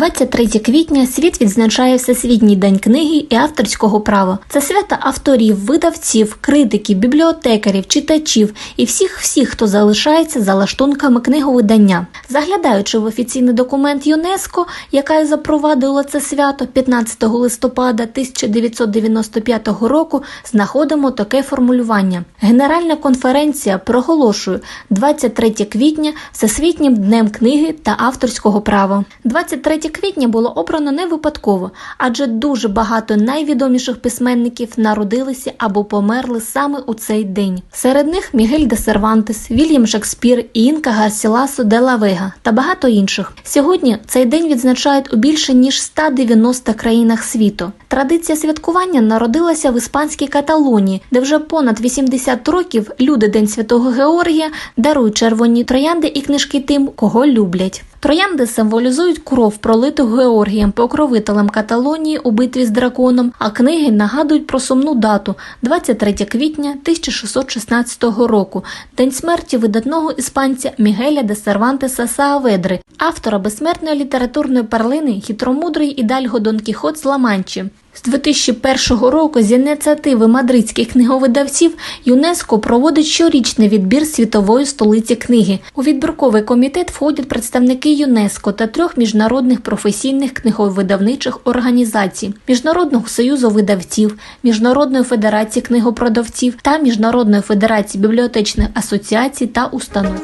23 квітня світ відзначає Всесвітній день книги і авторського права. Це свято авторів, видавців, критиків, бібліотекарів, читачів і всіх всіх, хто залишається за лаштунками книговидання. Заглядаючи в офіційний документ ЮНЕСКО, яка запровадила це свято 15 листопада 1995 року, знаходимо таке формулювання. Генеральна конференція проголошує 23 квітня Всесвітнім днем книги та авторського права. 23 квітня було обрано не випадково, адже дуже багато найвідоміших письменників народилися або померли саме у цей день. Серед них Мігель де Сервантес, Вільям Шекспір, Інка Гарсіласо де ла Вега та багато інших. Сьогодні цей день відзначають у більше ніж 190 країнах світу. Традиція святкування народилася в іспанській Каталонії, де вже понад 80 років люди День Святого Георгія дарують червоні троянди і книжки тим, кого люблять. Троянди символізують кров, пролиту Георгієм, покровителем Каталонії у битві з драконом, а книги нагадують про сумну дату 23 квітня 1616 року, день смерті видатного іспанця Мігеля де Сервантеса Сааведри, автора безсмертної літературної перлини, хитромудрий і дальго Дон Кіхот з Ла-Манчі. З 2001 року з ініціативи мадридських книговидавців ЮНЕСКО проводить щорічний відбір світової столиці книги. У відбірковий комітет входять представники ЮНЕСКО та трьох міжнародних професійних книговидавничих організацій: Міжнародного союзу видавців, Міжнародної федерації книгопродавців та Міжнародної федерації бібліотечних асоціацій та установ.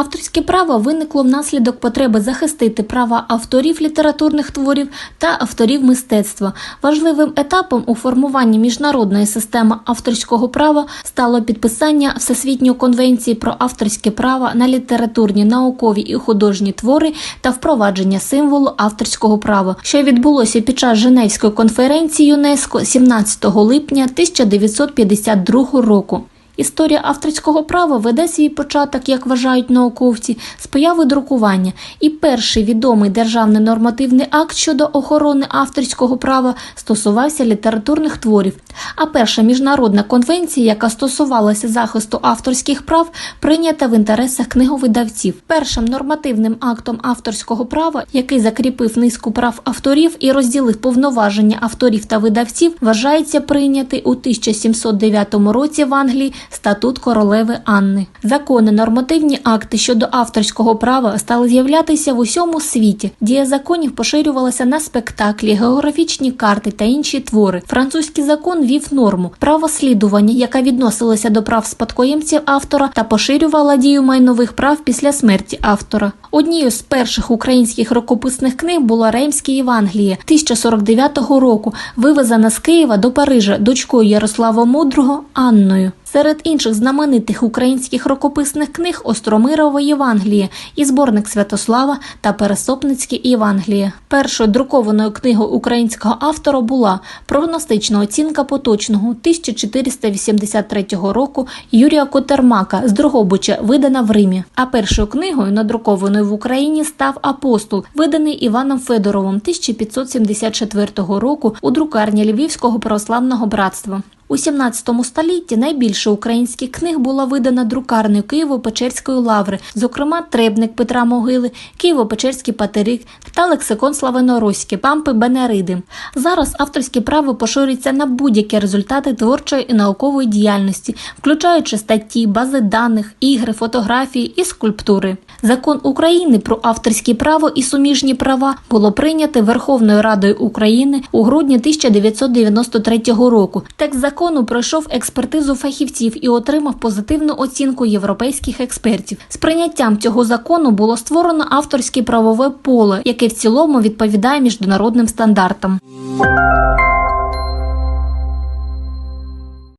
Авторське право виникло внаслідок потреби захистити права авторів літературних творів та авторів мистецтва. Важливим етапом у формуванні міжнародної системи авторського права стало підписання Всесвітньої конвенції про авторське право на літературні, наукові і художні твори та впровадження символу авторського права, що відбулося під час Женевської конференції ЮНЕСКО 17 липня 1952 року. Історія авторського права веде свій початок, як вважають науковці, з появи друкування. І перший відомий державний нормативний акт щодо охорони авторського права стосувався літературних творів. А перша міжнародна конвенція, яка стосувалася захисту авторських прав, прийнята в інтересах книговидавців. Першим нормативним актом авторського права, який закріпив низку прав авторів і розділив повноваження авторів та видавців, вважається прийнятий у 1709 році в Англії статут королеви Анни. Закони, нормативні акти щодо авторського права стали з'являтися в усьому світі. Дія законів поширювалася на спектаклі, географічні карти та інші твори. Французький закон вів норму правослідування, яка відносилася до прав спадкоємців автора та поширювала дію майнових прав після смерті автора. Однією з перших українських рукописних книг була Реймська Євангелія 1049 року, вивезена з Києва до Парижа дочкою Ярослава Мудрого Анною. Серед інших знаменитих українських рукописних книг Остромирова Євангелія і зборник Святослава та Пересопницьке Євангеліє. Першою друкованою книгою українського автора була прогностична оцінка поточного 1483 року Юрія Котермака з Дрогобича, видана в Римі. А першою книгою, надрукованою в Україні, став апостол, виданий Іваном Федоровим 1574 року у друкарні Львівського православного братства. У 17 столітті найбільше українських книг була видана друкарнею Києво-Печерської лаври, зокрема Требник Петра Могили, Києво-Печерський патерик та лексикон Славяноруський Пампи Бенериди. Зараз авторське право поширюється на будь-які результати творчої і наукової діяльності, включаючи статті, бази даних, ігри, фотографії і скульптури. Закон України про авторське право і суміжні права було прийнято Верховною Радою України у грудні 1993 року. Текст закону пройшов експертизу фахівців і отримав позитивну оцінку європейських експертів. З прийняттям цього закону було створено авторське правове поле, яке в цілому відповідає міжнародним стандартам.